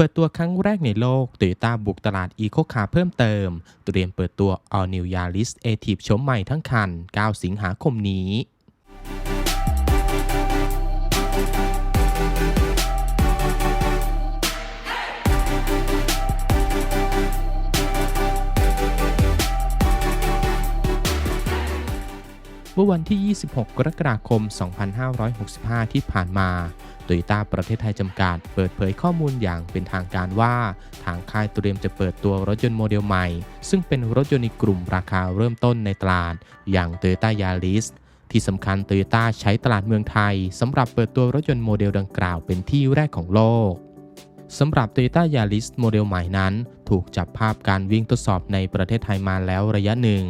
เปิดตัวครั้งแรกในโลก Toyota บุกตลาด Eco Car เพิ่มเติม เตรียมเปิดตัว All New Yaris a t i v ชมใหม่ทั้งคัน 9 สิงหาคมนี้เมื่อวันที่ 26 กรกฎาคม 2565 ที่ผ่านมา โตโยต้าประเทศไทยจำกัด เปิดเผยข้อมูลอย่างเป็นทางการว่า ทางค่ายเตรียมจะเปิดตัวรถยนต์โมเดลใหม่ ซึ่งเป็นรถยนต์ในกลุ่มราคาเริ่มต้นในตลาด อย่าง Toyota Yaris ที่สำคัญ Toyota ใช้ตลาดเมืองไทยสำหรับเปิดตัวรถยนต์โมเดลดังกล่าวเป็นที่แรกของโลกสำหรับ Toyota Yaris โมเดลใหม่นั้น ถูกจับภาพการวิ่งทดสอบในประเทศไทยมาแล้วระยะหนึ่ง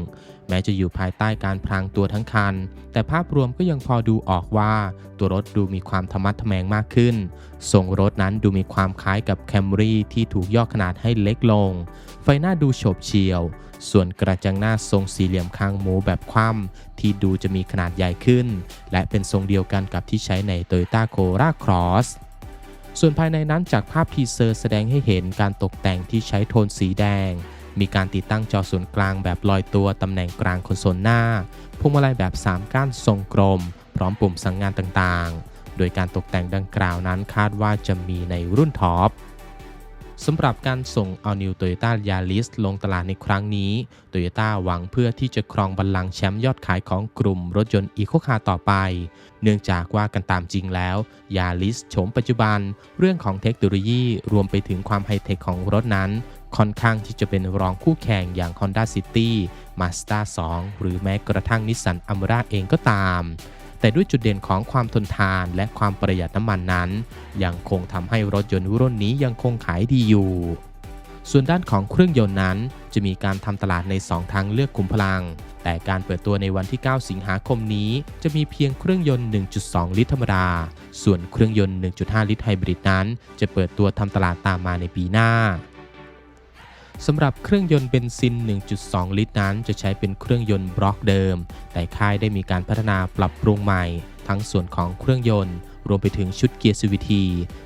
แม้จะอยู่ภายใต้การพรางตัวทั้งคัน แต่ภาพรวมก็ยังพอดูออกว่า ตัวรถดูมีความธรรมัดทแมงมากขึ้น ทรงรถนั้นดูมีความคล้ายกับ Camry ที่ถูกย่อขนาดให้เล็กลง ไฟหน้าดูโฉบเฉี่ยว ส่วนกระจังหน้าทรงสี่เหลี่ยมคางหมูแบบคว่ำที่ดูจะมีขนาดใหญ่ขึ้น และเป็นทรงเดียวกันกับที่ใช้ใน Toyota Corolla Cross ส่วนภายในนั้นจากภาพทีเซอร์แสดงให้เห็นการตกแต่งที่ใช้โทนสีแดง มีการติดตั้งจอส่วนกลางแบบลอยตัวตำแหน่งกลางคอนโซลหน้าพวงมาลัยแบบ 3 ก้านทรงกลม พร้อมปุ่มสั่งงานต่างๆ โดยการตกแต่งดังกล่าวนั้นคาดว่าจะมีในรุ่นท็อปสำหรับการส่ง All New Toyota Yaris ลงตลาดในครั้งนี้ Toyota หวังเพื่อที่จะครองบัลลังก์แชมป์ยอดขายของกลุ่มรถยนต์ Eco Car ต่อไป เนื่องจากว่ากันตามจริงแล้ว Yaris โฉมปัจจุบัน เรื่องของเทคโนโลยีรวมไปถึงความไฮเทคของรถนั้น ค่อนข้างที่จะเป็นรองคู่แข่งอย่าง Honda City Mazda 2 หรือแม้กระทั่ง Nissan Almera เองก็ตาม แต่ด้วยจุดเด่นของความทนทานและความประหยัดน้ำมันนั้น ยังคงทำให้รถยนต์รุ่นนี้ยังคงขายดีอยู่ ส่วนด้านของเครื่องยนต์นั้น จะมีการทำตลาดใน 2 ทางเลือกขุมพลัง แต่การเปิดตัวในวันที่ 9 สิงหาคมนี้ จะมีเพียงเครื่องยนต์ 1.2 ลิตรธรรมดา ส่วนเครื่องยนต์ 1.5 ลิตรไฮบริดนั้น จะเปิดตัวทำตลาดตามมาในปีหน้า สำหรับเครื่องยนต์เบนซิน 1.2 ลิตรนั้น จะใช้เป็นเครื่องยนต์บล็อกเดิม แต่ค่ายได้มีการพัฒนาปรับปรุงใหม่ ทั้งส่วนของเครื่องยนต์ รวมไปถึงชุดเกียร์ CVT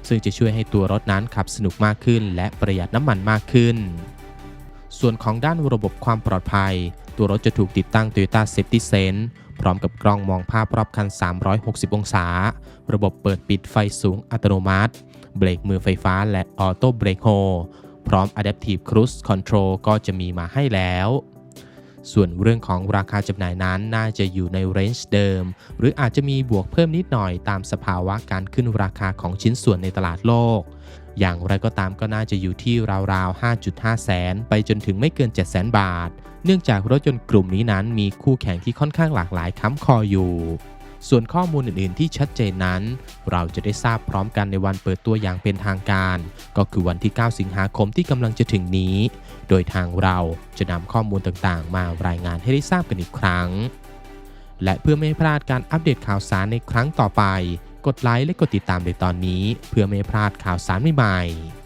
ซึ่งจะช่วยให้ตัวรถนั้นขับสนุกมากขึ้น และประหยัดน้ำมันมากขึ้น ส่วนของด้านระบบความปลอดภัย ตัวรถจะถูกติดตั้ง Toyota Safety Sense พร้อมกับกล้องมองภาพรอบคัน 360 องศา ระบบเปิดปิดไฟสูงอัตโนมัติ เบรกมือไฟฟ้าและออโต้เบรกโฮ พร้อม Adaptive Cruise Control ก็จะมีมาให้แล้ว ส่วนเรื่องของราคาจำหน่ายนั้นน่าจะอยู่ในเรนจ์เดิม หรืออาจจะมีบวกเพิ่มนิดหน่อยตามสภาวะการขึ้นราคาของชิ้นส่วนในตลาดโลก อย่างไรก็ตามก็น่าจะอยู่ที่ราวๆ 5.5 แสน ไปจนถึงไม่เกิน 7 แสนบาท เนื่องจากรถยนต์กลุ่มนี้นั้นมีคู่แข่งที่ค่อนข้างหลากหลายค้ำคออยู่ ส่วนข้อมูลอื่น ๆ ที่ชัดเจนนั้น เราจะได้ทราบพร้อมกันในวันเปิดตัวอย่างเป็นทางการ ก็คือวันที่ 9 สิงหาคมที่กำลังจะถึงนี้ โดยทางเราจะนำข้อมูลต่าง ๆ มารายงานให้ได้ทราบกันอีกครั้ง และเพื่อไม่ให้พลาดการอัปเดตข่าวสารในครั้งต่อไป กดไลค์และกดติดตามในตอนนี้ เพื่อไม่ให้พลาดข่าวสารใหม่ๆ